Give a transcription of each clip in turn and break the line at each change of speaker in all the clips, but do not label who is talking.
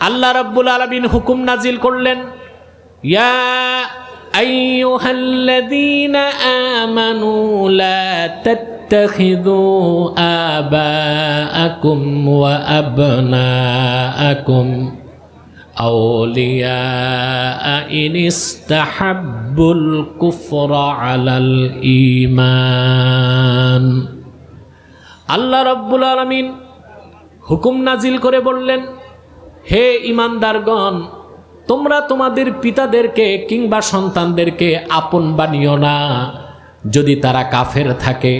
আল্লাহ রাব্বুল আলামিন হুকুম নাজিল করলেন ইয়া আইয়ুহাল্লাযীনা আমানু লা তাত্তাখিযু আবাআকুম ওয়া আবনাআকুম أولياء إن استحبوا الكفر على الإيمان আল্লাহ রব্বুল আলমিন হুকুম নাজিল করে বললেন হে ইমানদারগণ, তোমরা তোমাদের পিতাদেরকে কিংবা সন্তানদেরকে আপন বানিও না। যদি তারা কাফের থাকে,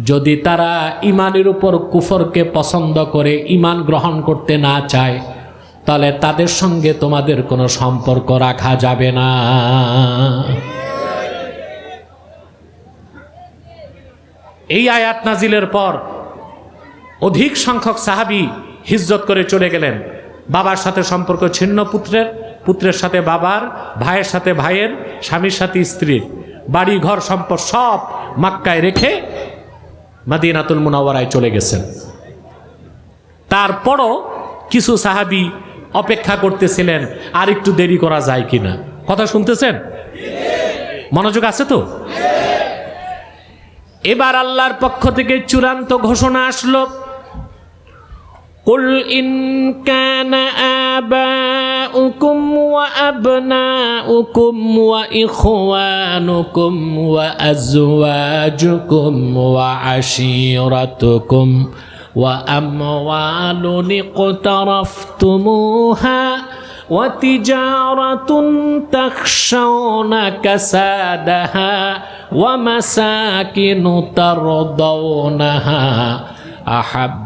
যদি তারা ইমানের উপর কুফরকে পছন্দ করে, ইমান গ্রহণ করতে না চায়, তাহলে তাদের সঙ্গে তোমাদের কোনো সম্পর্ক রাখা যাবে না। এই আয়াত নাজিলের পর অধিক সংখ্যক সাহাবি হিজ্জত করে চলে গেলেন। বাবার সাথে সম্পর্ক ছিন্ন পুত্রের পুত্রের সাথে বাবার, ভাইয়ের সাথে ভাইয়ের, স্বামীর সাথে স্ত্রীর। বাড়ি, ঘর, সম্পদ সব মাক্কায় রেখে মাদিনাতুল মুনাওয়ারায় চলে গেছেন। তারপরও কিছু সাহাবি অপেক্ষা করতেছিলেন, আর একটু দেরি করা যায় কিনা। কথা শুনতেছেন? মনোযোগ আছে তো? এবার আল্লাহর পক্ষ থেকে চূড়ান্ত ঘোষণা আসলো। قل إن كان آباؤكم وأبناؤكم وإخوانكم وأزواجكم وعشيرتكم وأموال اقترفتموها وتجارة تخشون كسادها ومساكن ترضونها أحب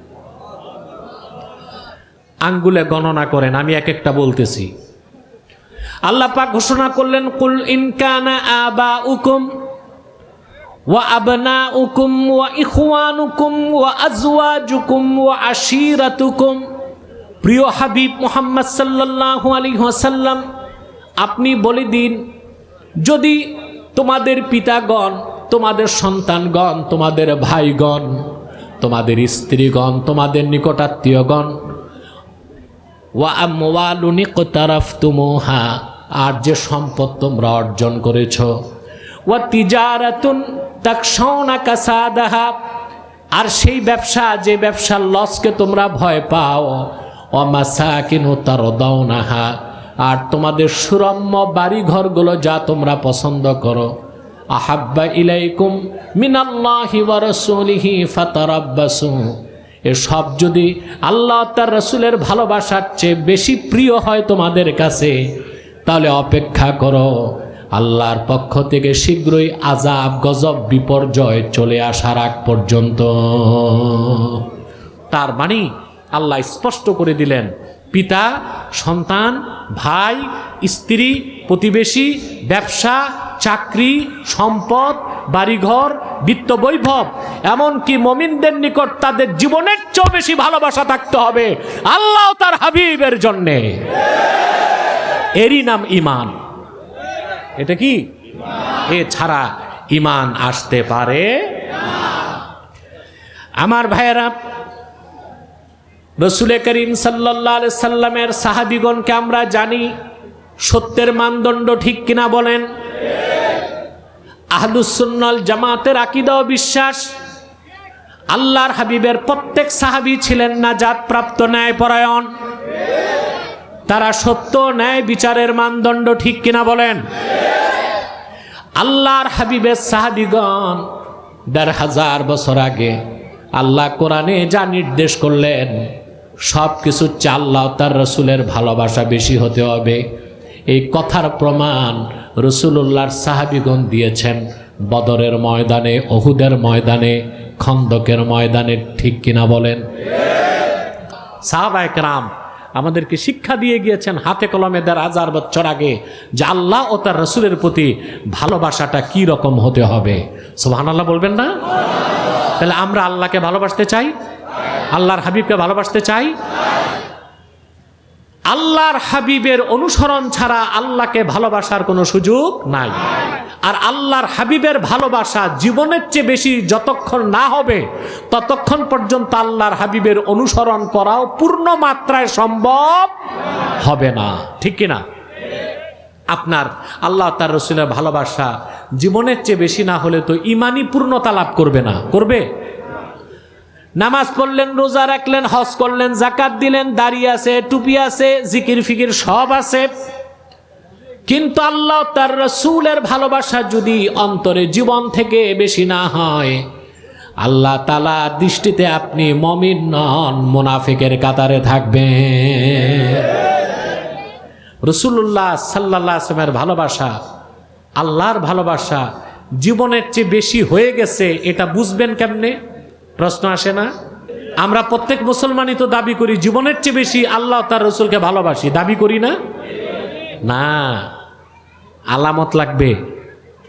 আঙ্গুলে গণনা করেন, আমি এক একটা বলতেছি। আল্লাহ পাক ঘোষণা করলেন, কুল ইনকানা আবা উকুম ওয়া আবনা উকুম ওয়া ইখওয়ানুকুম ওয়া আজওয়াজুকুম ওয়া আশিরাতুকুম। প্রিয় হাবিব মোহাম্মদ সাল্লাল্লাহু আলাইহি ওয়াসাল্লাম, আপনি বলে দিন, যদি তোমাদের পিতাগণ, তোমাদের সন্তানগণ, তোমাদের ভাইগণ, তোমাদের স্ত্রীগণ, তোমাদের নিকটাত্মীয়গণ ওয়া আর যে সম্পদ তোমরা অর্জন করেছ। ওয়া তিজারাতুন তাকশাউনা কাসাদাহা, আর সেই ব্যবসা, যে ব্যবসার লসকে তোমরা ভয় পাও অমাসাকিনু তারদাউনাহা, আর তোমাদের সুরম্য বাড়ি ঘরগুলো যা তোমরা পছন্দ করো। আহাব্বা ইলাইকুম মিনাল্লাহি ওয়া রাসূলিহি ফাতারাব্বাসু। এসব যদি আল্লাহ তার রসুলের ভালোবাসার চেয়ে বেশি প্রিয় হয় তোমাদের কাছে, তাহলে অপেক্ষা করো, আল্লাহর পক্ষ থেকে শীঘ্রই আজাব গজব, বিপর্যয় চলে আসার আগ পর্যন্ত। তার মানে আল্লাহ স্পষ্ট করে দিলেন, পিতা, সন্তান, ভাই, স্ত্রী, প্রতিবেশী, ব্যবসা চাকরি, সম্পদ, বাড়িঘর, বিত্ত বৈভব, এমনকি মমিনদের নিকট তাদের জীবনের চেয়েও বেশি ভালোবাসা থাকতে হবে আল্লাহ তার হাবিবের জন্যে। এরই নাম ইমান এটা কি? এ ছাড়া ইমান আসতে পারে আমার ভাইয়েরা, রসুলে করিম সাল্লাহ সাল্লামের সাহাবিগণকে আমরা জানি সত্যের মানদণ্ড ঠিক কিনা বলেন? আহলুসুন্নল জামাতের আকিদা ও বিশ্বাস। আল্লাহর হাবিবের প্রত্যেক সাহাবি ছিলেন নাজাত প্রাপ্ত ন্যায়পরায়ণ। তারা সত্য ন্যায় বিচারের মানদণ্ড ঠিক কিনা বলেন? আল্লাহর হাবিবের সাহাবিগণ দেড় হাজার বছর আগে আল্লাহ কোরআনে যা নির্দেশ করলেন সব কিছু চাল্লাহ তার রসুলের ভালোবাসা বেশি হতে হবে। এই কথার প্রমাণ রসুল্লাহর সাহাবিগণ দিয়েছেন। বদরের ময়দানে অহুদের ময়দানে, খন্দকের ময়দানে, ঠিক কিনা বলেন? সাহাবায়করাম আমাদেরকে শিক্ষা দিয়ে গিয়েছেন হাতে কলমে দেড় হাজার বছর আগে যে আল্লাহ ও তার রসুলের প্রতি ভালোবাসাটা কি রকম হতে হবে। সোহান আল্লাহ বলবেন না? তাহলে আমরা আল্লাহকে ভালোবাসতে চাই? আল্লাহর হাবিবকে ভালোবাসতে চাই? আল্লাহর হাবিবের অনুসরণ ছাড়া আল্লাহকে ভালোবাসার কোনো সুযোগ নাই। আর আল্লাহর হাবিবের ভালোবাসা জীবনের চেয়ে বেশি যতক্ষণ না হবে, ততক্ষণ পর্যন্ত আল্লাহর হাবিবের অনুসরণ করাও পূর্ণ মাত্রায় সম্ভব হবে না। ঠিক কিনা? আপনার আল্লাহ তার রসুলের ভালোবাসা জীবনের চেয়ে বেশি না হলে তো ইমানই পূর্ণতা লাভ করবে না। করবে? নামাজ পড়লেন, রোজা রাখলেন, হজ করলেন, জাকাত দিলেন, দাড়ি আছে, টুপি আছে, জিকির ফিকির সব আছে। কিন্তু আল্লাহ তার রসুলের ভালোবাসা যদি অন্তরে জীবন থেকে বেশি না হয়, আল্লাহ তালা দৃষ্টিতে আপনি মমিন নন, মোনাফিকের কাতারে থাকবেন। রসুল্লাহ সাল্লাহ আসলামের ভালোবাসা, আল্লাহর ভালোবাসা জীবনের চেয়ে বেশি হয়ে গেছে, এটা বুঝবেন কেমনে? প্রশ্ন আসে না? আমরা প্রত্যেক মুসলমানই তো দাবি করি, জীবনের চেয়ে বেশি আল্লাহ তার রসুলকে ভালোবাসি। দাবি করি না? না। আলামত লাগবে।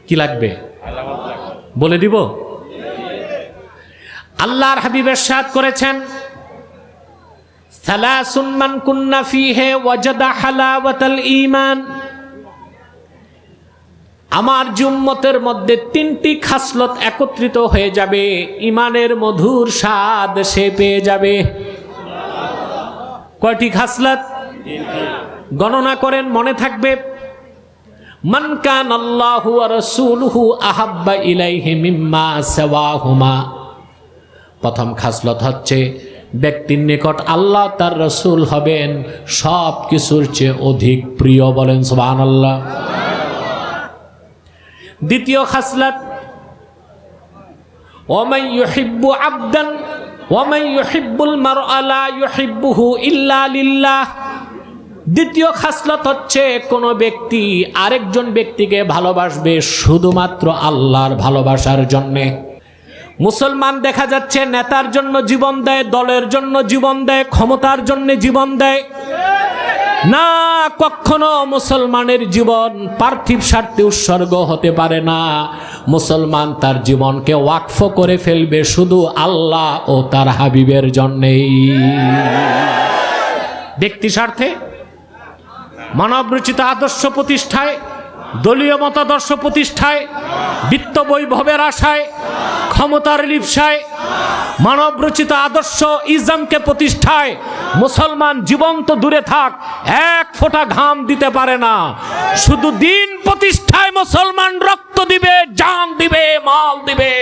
কি লাগবে? বলে দিব। আল্লাহর হাবিবের সাথ করেছেন, সালাসুন মান কুন্না ফিহে ওয়াজাদা হালাওয়াতাল ঈমান। আমার জুম্মতের মধ্যে তিনটি খাসলত একত্রিত হয়ে যাবে। ইমানের মধুর স্বাদ সে পেয়ে যাবে। কয়টি খাসলত? গণনা করেন, মনে থাকবে। আল্লাহু আহাব্বা ইলাইহি মিম্মা প্রথম খাসলত হচ্ছে, ব্যক্তির নিকট আল্লাহ তার রসুল হবেন সব কিছুর চেয়ে অধিক প্রিয় বলেন সুবহানাল্লাহ। দ্বিতীয় খাসলাত ওমাই ইউহিব্বু আবদান ওমাই ইউহিব্বুল মারআ লা ইউহিব্বুহু ইল্লা লিল্লাহ। দ্বিতীয় খাসলত হচ্ছে, কোনো ব্যক্তি আরেকজন ব্যক্তিকে ভালোবাসবে শুধুমাত্র আল্লাহর ভালোবাসার জন্যে। মুসলমান দেখা যাচ্ছে, নেতার জন্য জীবন দেয়, দলের জন্য জীবন দেয়, ক্ষমতার জন্য জীবন দেয়। না, কখনো মুসলমানের জীবন পার্থিব স্বার্থে উৎসর্গ হতে পারে না। মুসলমান তার জীবনকে ওয়াকফ করে ফেলবে শুধু আল্লাহ ও তার হাবিবের জন্যেই। ব্যক্তি স্বার্থে, মানবরচিত আদর্শ প্রতিষ্ঠায়, দলীয় মতাদর্শ প্রতিষ্ঠায়, বিত্ত বৈভবের আশায়, ক্ষমতার লিপসায়, মানবরচিত আদর্শ ইসলামকে প্রতিষ্ঠায় মুসলমান জীবন্ত দূরে থাক, এক ফোঁটা ঘাম দিতে পারে না। শুধু দিন প্রতিষ্ঠায় মুসলমান রক্ত দিবে, জান দিবে, মাল দিবে।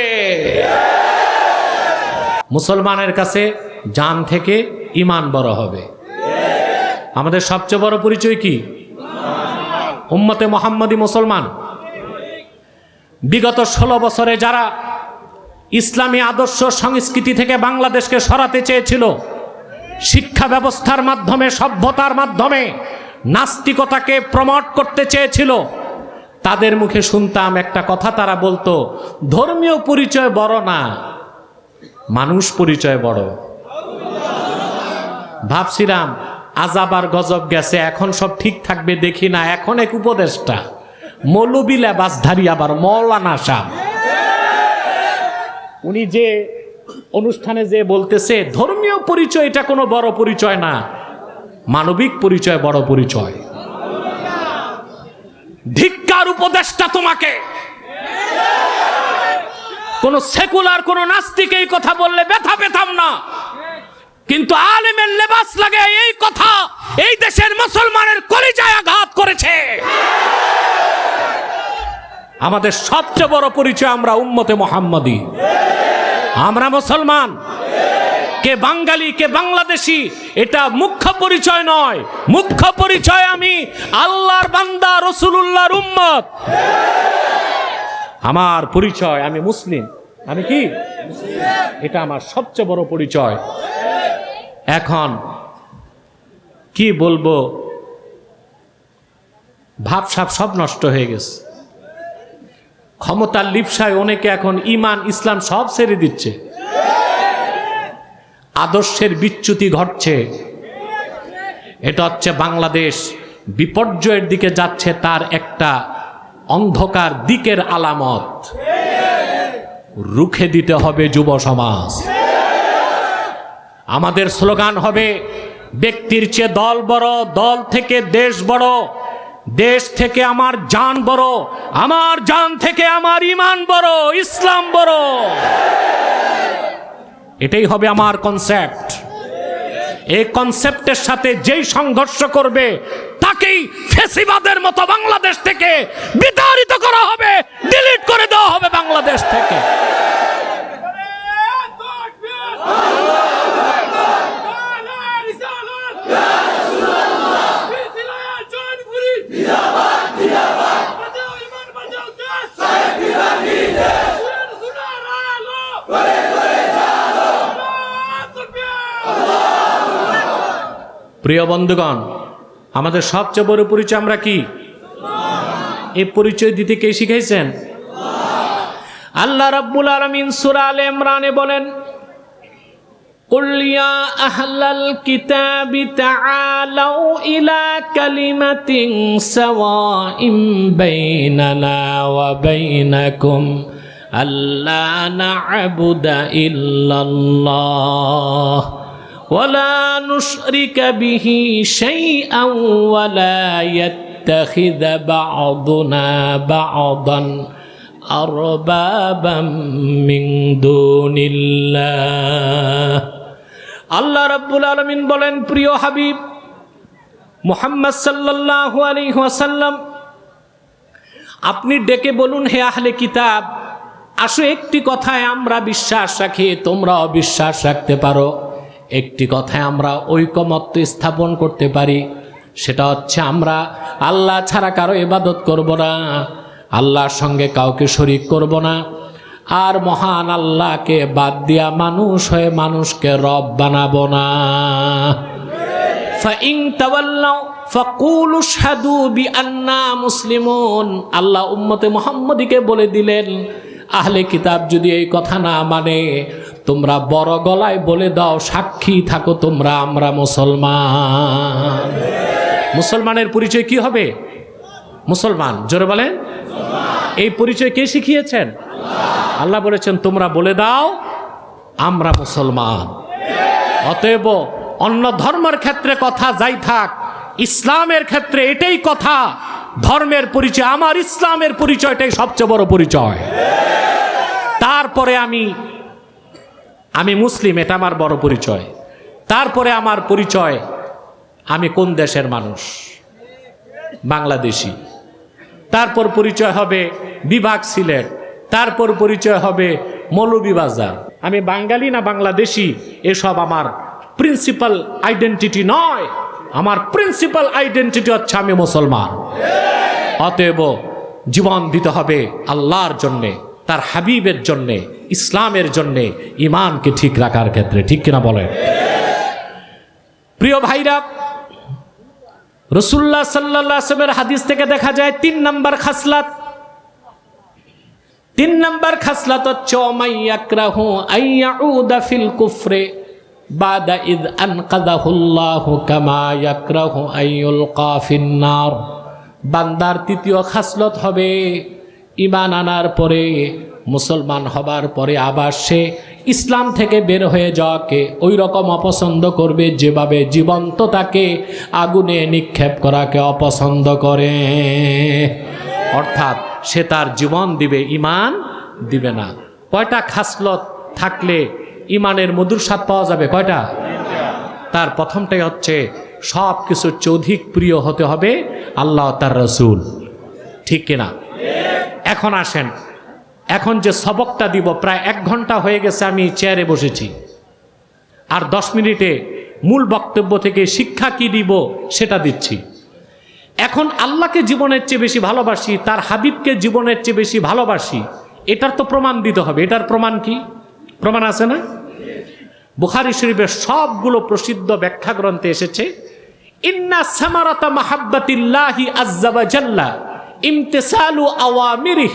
মুসলমানের কাছে জান থেকে ইমান বড় হবে। আমাদের সবচেয়ে বড় পরিচয় কি? উম্মতে মোহাম্মদী মুসলমান। বিগত ষোলো বছরে যারা ইসলামী আদর্শ সংস্কৃতি থেকে বাংলাদেশকে সরাতে চেয়েছিল শিক্ষা ব্যবস্থার মাধ্যমে, সভ্যতার মাধ্যমে নাস্তিকতাকে প্রমোট করতে চেয়েছিল। তাদের মুখে শুনতাম একটা কথা তারা বলতো, ধর্মীয় পরিচয় বড় না, মানুষ পরিচয় বড়। ভাবছিলাম আজাব আর গজব গেছে, এখন সব ঠিক থাকবে, দেখি না, এখন এক উপদেশটা মৌলবী লেবাসধারী আবার মৌলানা সাহ উনি যে অনুষ্ঠানে যে বলতেছে, ধর্মীয় পরিচয়, এটা কোনো বড় পরিচয় না। মানবিক পরিচয় বড় পরিচয়। ধিক্কার উপদেশটা তোমাকে। কোন সেকুলার, কোন নাস্তিক এই কথা বললে ব্যথা পেতাম না। কিন্তু আলেমের লেবাস লাগে এই কথা, এই দেশের মুসলমানের কলিজায় আঘাত করেছে। আমাদের সবচেয়ে বড় পরিচয় আমরা উম্মতে মোহাম্মদী। আমরা মুসলমান। কে বাঙালি, কে বাংলাদেশি, এটা মুখ্য পরিচয় নয়। মুখ্য পরিচয় আমি আল্লাহর বান্দা, রসুলুল্লাহর উম্মত। আমার পরিচয়, আমি মুসলিম। আমি কি? এটা আমার সবচেয়ে বড় পরিচয়। এখন কি বলব? ভাবসাব সব নষ্ট হয়ে গেছে। ক্ষমতার লিপসায় অনেকে এখন ইমান, ইসলাম সব ছেড়ে দিচ্ছে। আদর্শের বিচ্যুতি ঘটছে। এটা হচ্ছে বাংলাদেশ। বিপর্যয়ের দিকে যাচ্ছে তার একটা অন্ধকার দিকের আলামত। রুখে দিতে হবে যুব সমাজ। আমাদের স্লোগান হবে, ব্যক্তির চেয়ে দল বড়, দল থেকে দেশ বড়। দেশ থেকে আমার জান বড়, আমার জান থেকে আমার ইমান বড়, ইসলাম বড়। এটাই হবে আমার কনসেপ্ট এই কনসেপ্টের সাথে যেই সংঘর্ষ করবে, তাকেই ফেসিবাদের মতো বাংলাদেশ থেকে বিতাড়িত করা হবে ডিলিট করে দেওয়া হবে বাংলাদেশ থেকে প্রিয় বন্ধুগণ আমাদের সবচেয়ে বড় পরিচয় আমরা কি এই পরিচয় দিতে কে শিখাইছেন আল্লাহ রাব্বুল আলামিন সূরা আলে ইমরানে বলেন قل يا أهل الكتاب تعالوا إلى كلمة سواء بيننا وبينكم ألا نعبد إلا الله ولا نشرك به شيئا ولا يتخذ بعضنا بعضا أربابا من دون الله আল্লাহ রাব্বুল আলমিন বলেন প্রিয় হাবিব মুহাম্মদ সাল্লাল্লাহু আলাইহি ওয়াসাল্লাম আপনি ডেকে বলুন হে আহলে কিতাব আসো একটি কথায় আমরা বিশ্বাস রাখি তোমরাও বিশ্বাস রাখতে পারো একটি কথায় আমরা ঐকমত্য স্থাপন করতে পারি, সেটা হচ্ছে আমরা আল্লাহ ছাড়া কারও ইবাদত করব না, আল্লাহর সঙ্গে কাউকে শরিক করব না, আর মহান আল্লাহকে বাদ দিয়া মানুষ হয়ে মানুষকে রব বানাবো না। আল্লাহ উম্মতে মোহাম্মদীকে বলে দিলেন, আহলে কিতাব যদি এই কথা না মানে তোমরা বড় গলায় বলে দাও, সাক্ষী থাকো তোমরা, আমরা মুসলমান। মুসলমানের পরিচয় কি হবে? মুসলমান। জোরে বলেন। এই পরিচয় কে শিখিয়েছেন? আল্লাহ বলেছেন, তোমরা বলে দাও, আমরা মুসলমান। অতএব অন্য ধর্মের ক্ষেত্রে কথা যাই থাক, ইসলামের ক্ষেত্রে এটাই কথা, ধর্মের পরিচয়, আমার ইসলামের পরিচয়টাই সবচেয়ে বড় পরিচয়। তারপরে আমি আমি মুসলিম, এটা আমার বড় পরিচয়। তারপরে আমার পরিচয়, আমি কোন দেশের মানুষ? বাংলাদেশি। তারপর পরিচয় হবে বিভাগ সিলেট। তারপর পরিচয় হবে মৌলভীবাজার। আমি বাঙালি না বাংলাদেশি, এসব আমার প্রিন্সিপাল আইডেন্টিটি নয়। আমার প্রিন্সিপাল আইডেন্টিটি হচ্ছে আমি মুসলমান। অতএব জীবন দিতে হবে আল্লাহর জন্যে, তার হাবিবের জন্যে। ইসলামের জন্যে ইমানকে ঠিক রাখার ক্ষেত্রে, ঠিক কিনা বলেন? প্রিয় ভাইরা রসুল্লাহ সাল্লাহ আসলামের হাদিস থেকে দেখা যায় তিন নাম্বার খাসলাত। তিন নাম্বার খাসলাত হচ্ছে কুফরে ইদ কামা বান্দার তৃতীয় খাসলত হবে, ইমান আনার পরে মুসলমান হবার পরে আবার সে ইসলাম থেকে বের হয়ে যাওয়াকে ওই রকম অপছন্দ করবে যেভাবে জীবন্ত তাকে আগুনে নিক্ষেপ করাকে অপছন্দ করে। অর্থাৎ সে তার জীবন দিবে ইমান দিবে না। কয়টা খাসলত থাকলে ইমানের মধুর স্বাদ পাওয়া যাবে? কয়টা? তার প্রথমটাই হচ্ছে সব কিছুর চেয়ে অধিক প্রিয় হতে হবে আল্লাহ তার রসুল। ঠিক কিনা? এখন আসেন এখন যে সবকটা দিব, প্রায় এক ঘণ্টা হয়ে গেছে আমি চেয়ারে বসেছি। আর দশ মিনিটে মূল বক্তব্য থেকে শিক্ষা কি দিব সেটা দিচ্ছি। এখন আল্লাহকে জীবনের চেয়ে বেশি ভালোবাসি, তার হাবিবকে জীবনের চেয়ে বেশি ভালোবাসি, এটার তো প্রমাণ দিতে হবে। এটার প্রমাণ কি? প্রমাণ আছে না? বুখারি শরীফের সবগুলো প্রসিদ্ধ ব্যাখ্যা গ্রন্থে এসেছে, ইন্না সামারাতা মাহাব্বাতিল্লাহি আজ্জাবাজাল্লা ইমতিসালু আওয়ামিরিহ।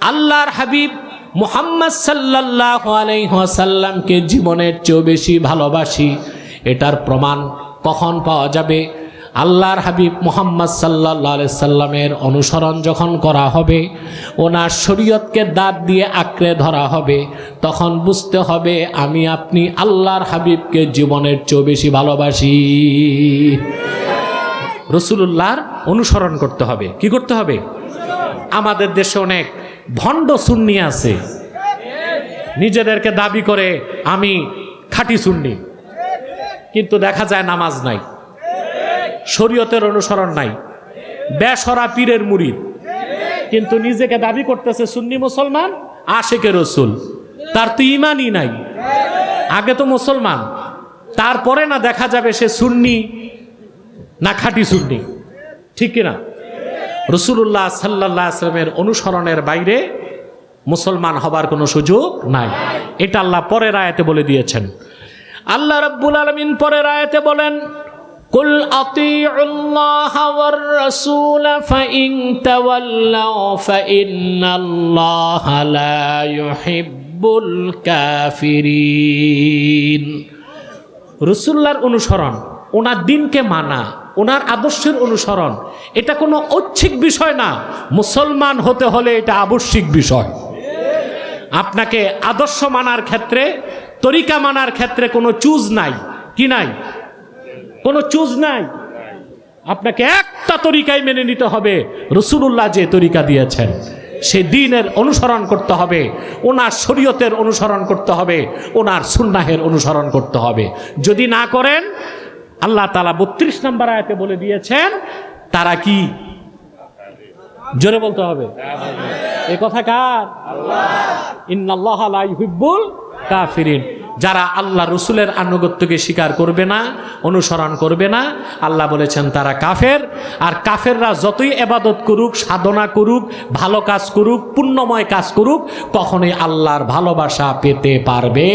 আল্লাহর হাবিব মোহাম্মদ সাল্লাহ আলাইসাল্লামকে জীবনের চেয়েও বেশি ভালোবাসি। এটার প্রমাণ কখন পাওয়া যাবে? আল্লাহর হাবিব মোহাম্মদ সাল্লাহ সাল্লামের অনুসরণ যখন করা হবে, ওনার শরীয়তকে দাঁত দিয়ে আঁকড়ে ধরা হবে, তখন বুঝতে হবে আমি আপনি আল্লাহর হাবিবকে জীবনের চেয়েও বেশি ভালোবাসি। রসুল্লাহর অনুসরণ করতে হবে। কি করতে হবে? আমাদের দেশে অনেক ভণ্ড সুন্নি আছে। নিজেদেরকে দাবি করে আমি খাঁটি সুন্নি। কিন্তু দেখা যায় নামাজ নাই। শরীয়তের অনুসরণ নাই। বেসরা পীরের মুরিদ কিন্তু নিজেকে দাবি করতেছে সুন্নি মুসলমান আশেকে রসুল। তার তো ইমানই নাই। আগে তো মুসলমান। তারপরে না দেখা যাবে সে সুন্নি না খাঁটি সুন্নি। ঠিক কিনা? রসুল্লাহ সাল্লাহ আসলামের অনুসরণের বাইরে মুসলমান হবার কোনো সুযোগ নাই। এটা আল্লাহ পরের আয়াতে বলে দিয়েছেন। আল্লাহ রব্বুল আলমিন পরের আয়াতে বলেন, কুল আতিউল্লাহ ওয়ার রাসূল ফাইন তাওয়াল্লাউ ফাইন্নাল্লাহা লা ইউহিব্বুল কাফিরিন। রসুল্লাহর অনুসরণ, ওনার দিনকে মানা ওনার আদর্শের অনুসরণ। এটা কোনো ঐচ্ছিক বিষয় না। মুসলমান হতে হলে এটা আবশ্যিক বিষয়। আপনাকে আদর্শ মানার ক্ষেত্রে, তরিকা মানার ক্ষেত্রে কোনো চুজ নাই। কি নাই? কোনো চুজ নাই। আপনাকে একটা তরিকায় মেনে নিতে হবে। রসুল্লাহ যে তরিকা দিয়েছেন, সে দিনের অনুসরণ করতে হবে, ওনার শরীয়তের অনুসরণ করতে হবে, ওনার সুন্নাহের অনুসরণ করতে হবে। যদি না করেন আল্লাহ তালা বত্রিশ নম্বর আয়াতে বলে দিয়েছেন, তারা কি? জোরে বলতে হবে। এ কথা কার? ইন্নাল্লাহ কাফিরিন। যারা আল্লাহ রসুলের আনুগত্যকে স্বীকার করবে না, অনুসরণ করবে না, আল্লাহ বলেছেন তারা কাফের। আর কাফেররা যতই এবাদত করুক, সাধনা করুক, ভালো কাজ করুক, পুণ্যময় কাজ করুক, কখনোই আল্লাহর ভালোবাসা পেতে পারবে